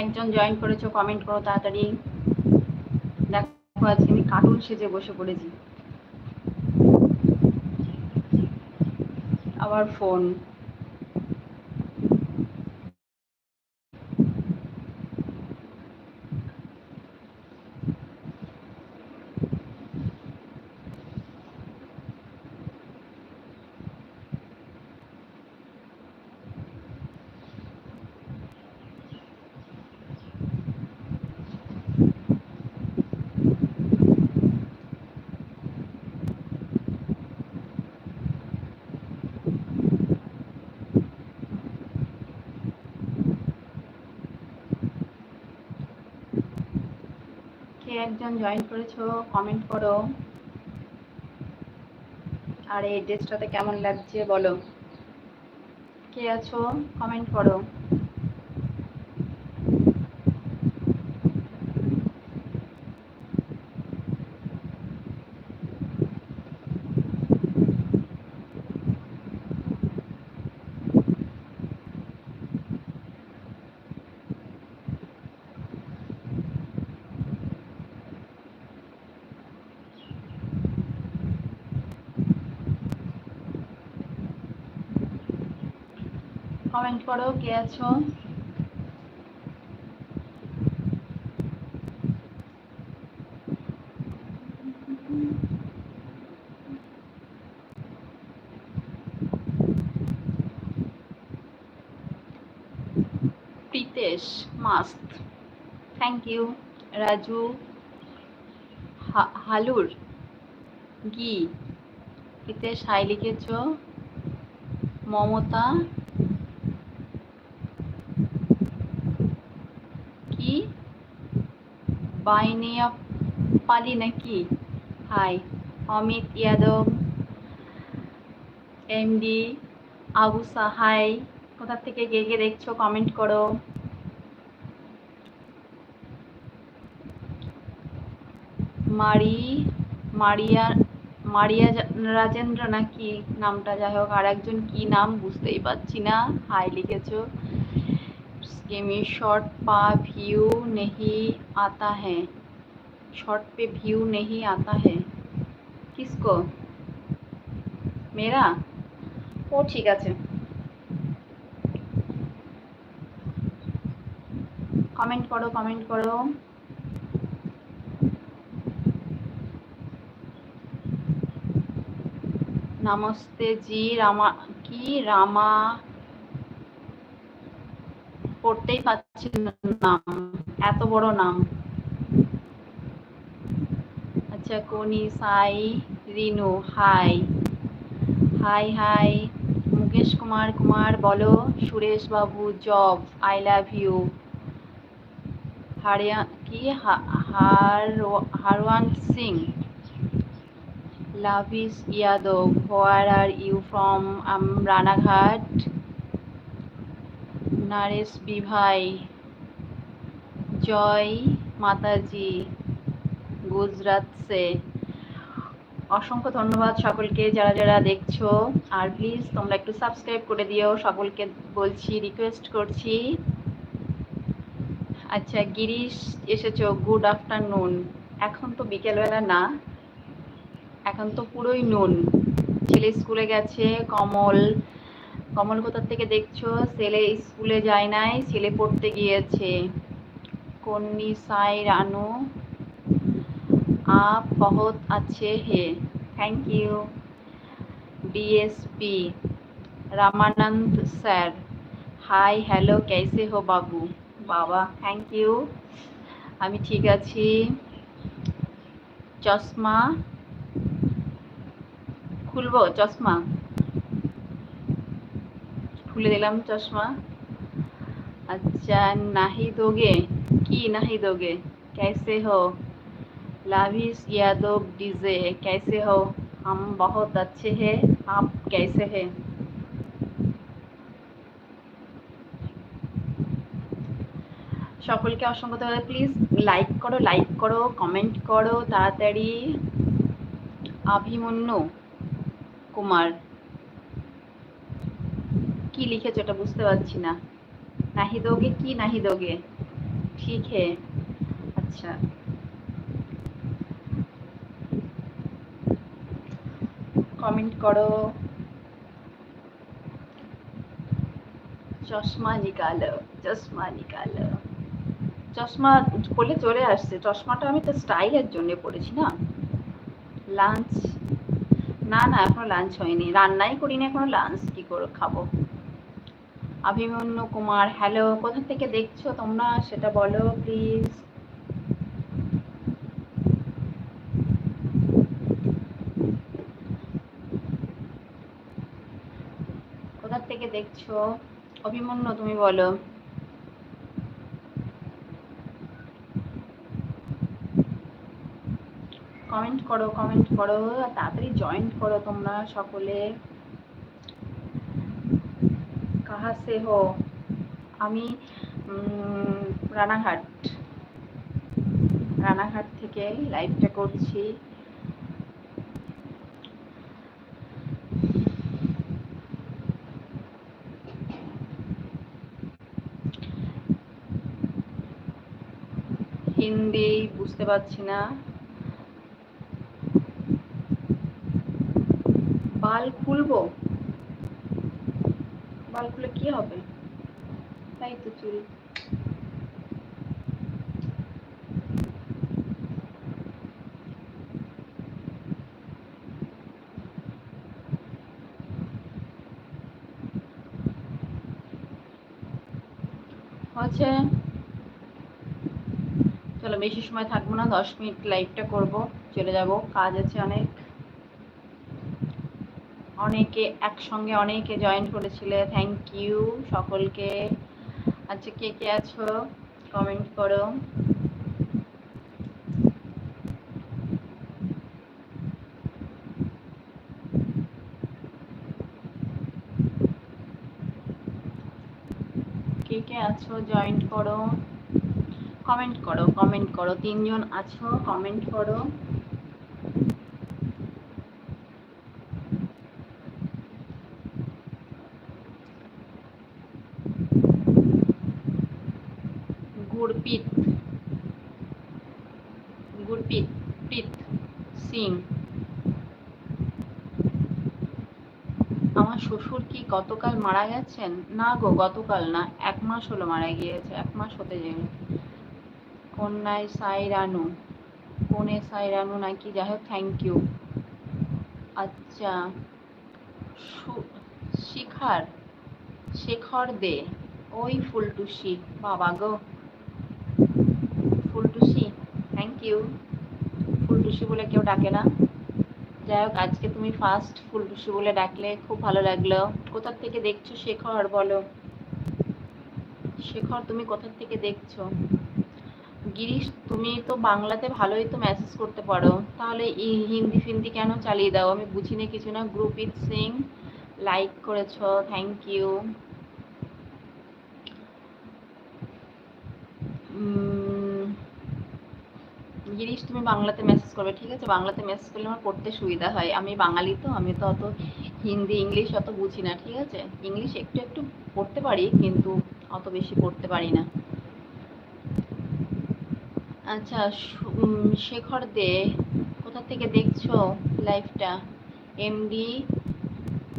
একজন জয়েন করেছ কমেন্ট করো তাড়াতাড়ি। দেখো আজকে আমি কার্টুন সেজে বসে পড়েছি। আবার ফোন কে একজন জয়েন করেছ কমেন্ট করো। আর এই ড্রেসটাতে কেমন লাগছে বলো। কে আছো কমেন্ট করো। কমেন্ট করো, কে আছো? প্রীতেশ, মাস্ত। Thank you Raju. হালুর গি প্রীতেশ, হাই লিখেছ। মমতা কি বাইনিয়া পালি নাকি? হাই, অমিত ইয়াদব এমডি আবু সাহাই, কোথা থেকে কে কে দেখছ কমেন্ট করো। মারি, মারিয়া মারিয়া রাজেন্দ্র নাকি? নামটা যাই হোক, আর একজন কি নাম বুঝতেই পারছি না। হাই লিখেছো। इसके में शॉर्ट पा व्यू नहीं आता है शॉर्ट पे व्यू नहीं आता है किसको मेरा ও ঠিক আছে কমেন্ট করো কমেন্ট করো নমস্তে জি রামা কি রামা পড়তেই পাচ্ছি না। নাম এত বড় নাম। আচ্ছা কোনি, Sai, Rinu, hi. Hi hi, Mukesh Kumar Kumar, বলো। Suresh Babu, job, I love you. হারিয়া, কি? হার, Harwan Singh. Lavish Yadav, where are you from, um, Ranaghat. Naresh বিভাই জয় মাতাজি, গুজরাট সে। অসংখ্য ধন্যবাদ সকলকে, যারা যারা দেখছ। আর প্লিজ তোমরা একটু সাবস্ক্রাইব করে দিও। সকলকে বলছি রিকোয়েস্ট করছি। আচ্ছা গিরিশ এসেছ গুড আফটারনুন এখন তো বিকেলবেলা না। এখন তো পুরোই নুন ছেলে স্কুলে গেছে, কমল। কমলকোতার থেকে দেখছ, ছেলে স্কুলে যায় নাই, ছেলে পড়তে গিয়েছে। কন্নি সাই রানু আপ বহুত আছে হে। Thank you BSP Ramanand sir. Hi hello কেসে হো বাবু? বাবা থ্যাংক ইউ আমি ঠিক আছি। চশমা? খুলবো, চশমা? খুলে দিলাম চশমা अच्छा नहीं दोगे की नहीं दोगे कैसे हो लाभिस यादव डीजे कैसे हो हम बहुत अच्छे हैं आप कैसे हैं সকলকে অসংখ্য ধন্যবাদ প্লিজ লাইক করো লাইক করো কমেন্ট করো তাড়াতাড়ি अभिमन्यु কুমার কি লিখেছো এটা বুঝতে পারছি না। নাহি দোগে কি নাহি দোগে ঠিক হে। আচ্ছা। কমেন্ট করো। চশমা নিকালো চশমা নিকালো। চশমা করলে চলে আসছে। চশমাটা আমি তো স্টাইলের জন্য পড়েছি না। লাঞ্চ না না, এখনও লাঞ্চ হয়নি। রান্নাই করিনি, এখনও লাঞ্চ কি করে খাব? অভিমন্যু কুমার হ্যালো, কোথা থেকে দেখছ তোমরা? সেটা বলো, প্লিজ। কোথা থেকে দেখছ? অভিমন্যু, তুমি বলো। কমেন্ট করো কমেন্ট করো, তাড়াতাড়ি জয়েন করো তোমরা সকলে। কাহা সে হো আমি রানাঘাট। রানাঘাট থেকে লাইভটা করছি। হিন্দি বুঝতে পারছি না। বাল খুলবো? বাল খুলে কি হবে? তাই তো চুল হচ্ছে চলো বেশি সময় থাকব না, দশ মিনিট লাইভটা করব, চলে যাব। কাজ আছে অনেক। অনেকে একসঙ্গে অনেকে জয়েন করেছিলে। থ্যাংক ইউ সকলকে। আচ্ছা কে কে আছো? কমেন্ট করো। কে কে আছো? জয়েন করো। কমেন্ট করো কমেন্ট করো। তিনজন আছো কমেন্ট করো গুরপিত গুরপিত প্রীত সিং আমার শ্বশুর কি গতকাল মারা গেছেন? না গো, গতকাল না, এক মাস হলো মারা গিয়েছে, এক মাস হতে যাবে কন্যায় সাই রানু কনে সাই রানু নাকি যাই হোক থ্যাংক ইউ আচ্ছা শিখার, শেখর দে, ওই ফুলটুসি, বাবা গো। ফুলটুসি থ্যাংক ইউ ফুলটুসি বলে কেউ ডাকে না। যাই হোক, আজকে তুমি ফার্স্ট ফুলটুসি বলে ডাকলে, খুব ভালো লাগল। কোথার থেকে দেখছ শেখর, বলো? শেখর, তুমি কোথার থেকে দেখছ? গিরিশ, তুমি তো বাংলাতে ভালোই তো মেসেজ করতে পারো। তাহলে হিন্দি ফিন্দি কেন চালিয়ে দাও? আমি বুঝি না কিছু না। গ্রুপ ইট সিং লাইক করেছ থ্যাংক ইউ গিরিশ তুমি বাংলাতে মেসেজ করবে, ঠিক আছে? বাংলাতে মেসেজ করলে আমার পড়তে সুবিধা হয়। আমি বাঙালি তো, আমি তো অত হিন্দি, ইংলিশ অত বুঝি না, ঠিক আছে? ইংলিশ একটু একটু পড়তে পারি, কিন্তু অত বেশি পড়তে পারি না। আচ্ছা শেখর দে, কোথা থেকে দেখছ লাইফটা এমডি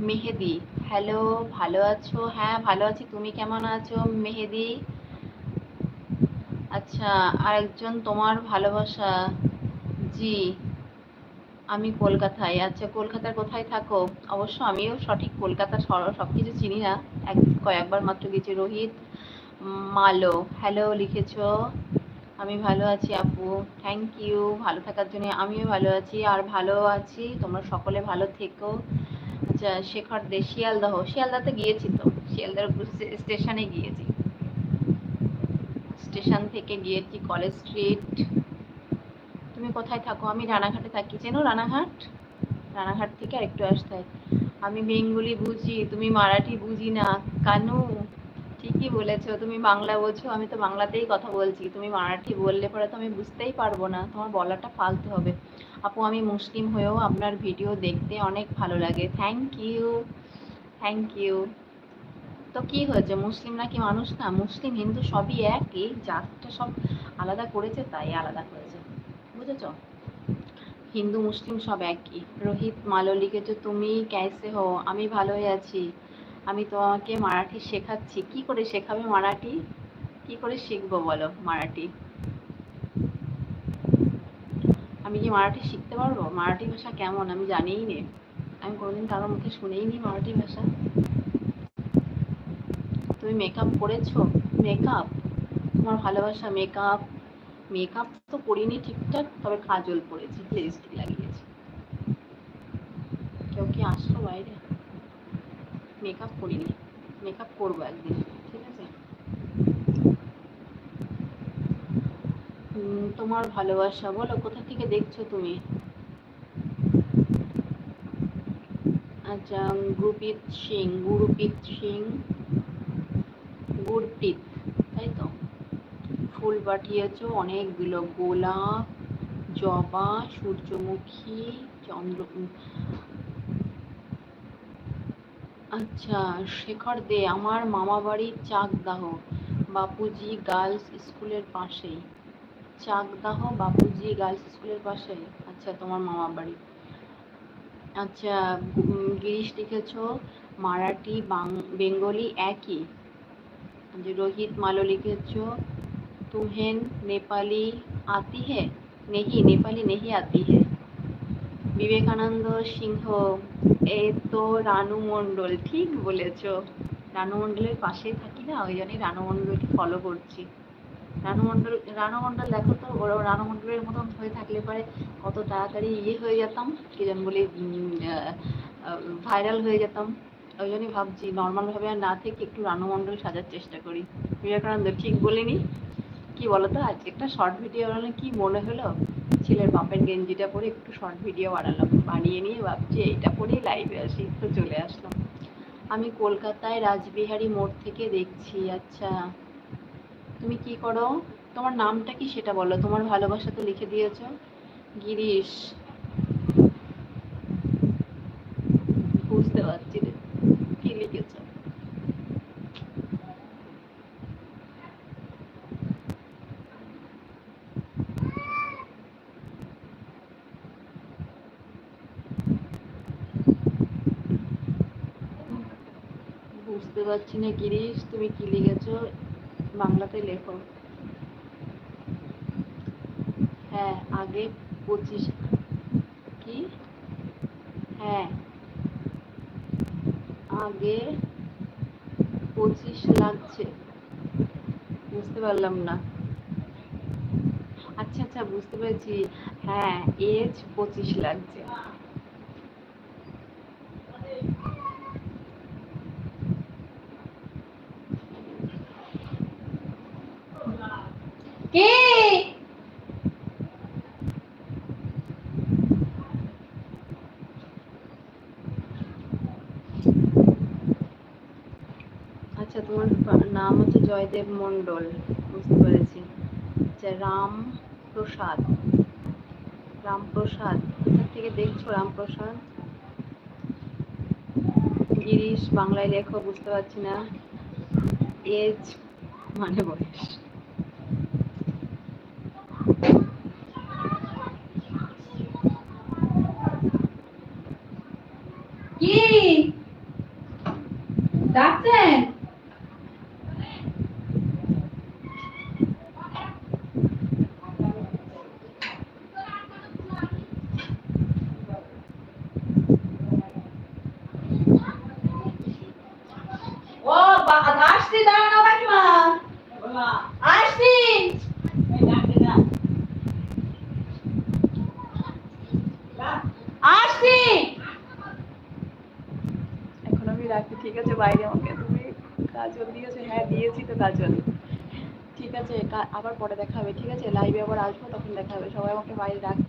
মেহেদি। হ্যালো ভালো আছো? হ্যাঁ ভালো আছি। তুমি কেমন আছো মেহেদি? আচ্ছা আরেকজন তোমার ভালোবাসা। জি, আমি কলকাতায়। আচ্ছা কলকাতার কোথায় থাকো? অবশ্য আমিও সঠিক কলকাতা সব কিছু চিনি না। এক, কয়েকবার মাত্র গেছি রোহিত মালো। হ্যালো লিখেছো? আমি ভালো আছি আপু। থ্যাংক ইউ ভালো থাকার জন্য আমিও ভালো আছি। আর ভালো আছি, তোমরা সকলে ভালো থেকো। আচ্ছা শেখর দে, শিয়ালদহ। শিয়ালদাতে গিয়েছি তো। শিয়ালদার স্টেশনে গিয়েছি। স্টেশন থেকে গিয়েছি কলেজ স্ট্রিট? তুমি কোথায় থাকো? আমি রানাঘাটে থাকি। চেনো রানাঘাট? রানাঘাট থেকে আরেকটু আসতে হয়। আমি বেঙ্গলি বুঝি, তুমি মারাঠি বুঝি না। কানু, ঠিকই বলেছ, তুমি বাংলা বোঝো। আমি তো বাংলাতেই কথা বলছি। তুমি মারাঠি বললে পরে তো আমি বুঝতেই পারব না। তোমার বলাটা ফালতু হবে। আপু, আমি মুসলিম হয়েও আপনার ভিডিও দেখতে অনেক ভালো লাগে। থ্যাংক ইউ থ্যাংক ইউ তো কি হয়েছে? মুসলিম নাকি মানুষ না? মুসলিম, হিন্দু সবই একই জাতটা সব আলাদা করেছে, তাই আলাদা করেছে। বুঝেছ? হিন্দু, মুসলিম সব একই। রোহিত মালো যে তুমি ক্যাসে হো আমি ভালোই আছি। আমি তোমাকে মারাঠি শেখাচ্ছি। কি করে শেখাবে মারাঠি? কি করে শিখব বলো মারাঠি? আমি কি মারাঠি শিখতে পারব? মারাঠি ভাষা কেমন? আমি জানিই নে। আমি কোনোদিন কারোর মুখে শুনেই নি মারাঠি ভাষা। তুমি মেকআপ করেছ? মেকআপ তোমার ভালোবাসা মেকআপ মেকআপ তো করিনি ঠিকঠাক, তবে কাজল পরেছি লিপস্টিক লাগিয়েছি। কেউ কি আসলো বাইরে? মেকআপ করিনি মেকআপ করব একদিন, ঠিক আছে? তোমার ভালোবাসা, বলো, কোথা থেকে দেখছ তুমি? আচ্ছা গুরপ্রীত সিং, গুরুপ্রীত সিং। গুরপ্রীত তাই তো? ফুল পাঠিয়েছো অনেকগুলো গোলাপ, জবা, সূর্যমুখী, চন্দ্র আচ্ছা শেখর দে, আমার মামা বাড়ি চাকদাহ, বাপুজি গার্লস স্কুলের পাশেই। চাকদাহ, বাপুজি গার্লস স্কুলের পাশে আচ্ছা তোমার মামা বাড়ি আচ্ছা গিরিশ লিখেছো, মারাঠি, বাং- বেঙ্গলি একই? যে রোহিত মালো লিখেছ তুহেন নেপালি আতি হে নেহি নেপালি নেহি আতি হে বিবেকানন্দ সিংহ এ তো রানু মণ্ডল ঠিক বলেছ রানু মণ্ডলের পাশেই থাকি না ওই জন্যই রানু মণ্ডলকে ফলো করছি। রানু মণ্ডল রানু মণ্ডল দেখো তো ওরা রানু মণ্ডলের মতন হয়ে থাকলে পরে কত তাড়াতাড়ি ইয়ে হয়ে যেতাম, কি যেন বলে ভাইরাল হয়ে যেতাম। ওই জন্যই ভাবছি নর্মাল ভাবে আর না থেকে একটু রানু মণ্ডল সাজার চেষ্টা করি। বিবেকানন্দ ঠিক বলিনি। কি বলতো, আজকে একটা শর্ট ভিডিও বানালে কি মনে হলো? ছেলের বাপের গেঞ্জিটা পরে একটু শর্ট ভিডিও বানালাম। বানিয়ে নিয়ে ভাবছি এইটা পরেই লাইভে আসি, তো চলে আসলাম। আমি কলকাতায় রাসবিহারী মোড় থেকে দেখছি আচ্ছা। তুমি কি করো? তোমার নামটা কি সেটা বলো? তোমার ভালোবাসা তো লিখে দিয়েছ। গিরিশ। বুঝতে পারছি রে কি লিখেছো বুঝতে পারছি না, গিরিশ, তুমি কি লিখেছো? বাংলাতে লেখো। হ্যাঁ আগে পঁচিশ। কি? হ্যাঁ। আগে পঁচিশ লাগছে। বুঝতে পারলাম না। আচ্ছা আচ্ছা বুঝতে পেরেছি। হ্যাঁ এজ পঁচিশ লাগছে। কে? আচ্ছা তোমার নাম হচ্ছে জয়দেব মণ্ডল, বুঝতে পেরেছি। আচ্ছা রাম প্রসাদ। রামপ্রসাদ কোথা থেকে দেখছ রামপ্রসাদ গিরিশ, বাংলায় লেখো, বুঝতে পারছি না। এজ মানে বয়স কি ডাকছেন ও বা- আসছি দাঁড়ানো কাকিমা। আসছি। আসছি। ঠিক আছে? বাইরে আমাকে তুমি কাজল দিয়েছ হ্যাঁ দিয়েছি তো কাজল। ঠিক আছে আবার পরে দেখা হবে, ঠিক আছে? লাইভে আবার আসব, তখন দেখা হবে। সবাই আমাকে বাইরে ডাকছে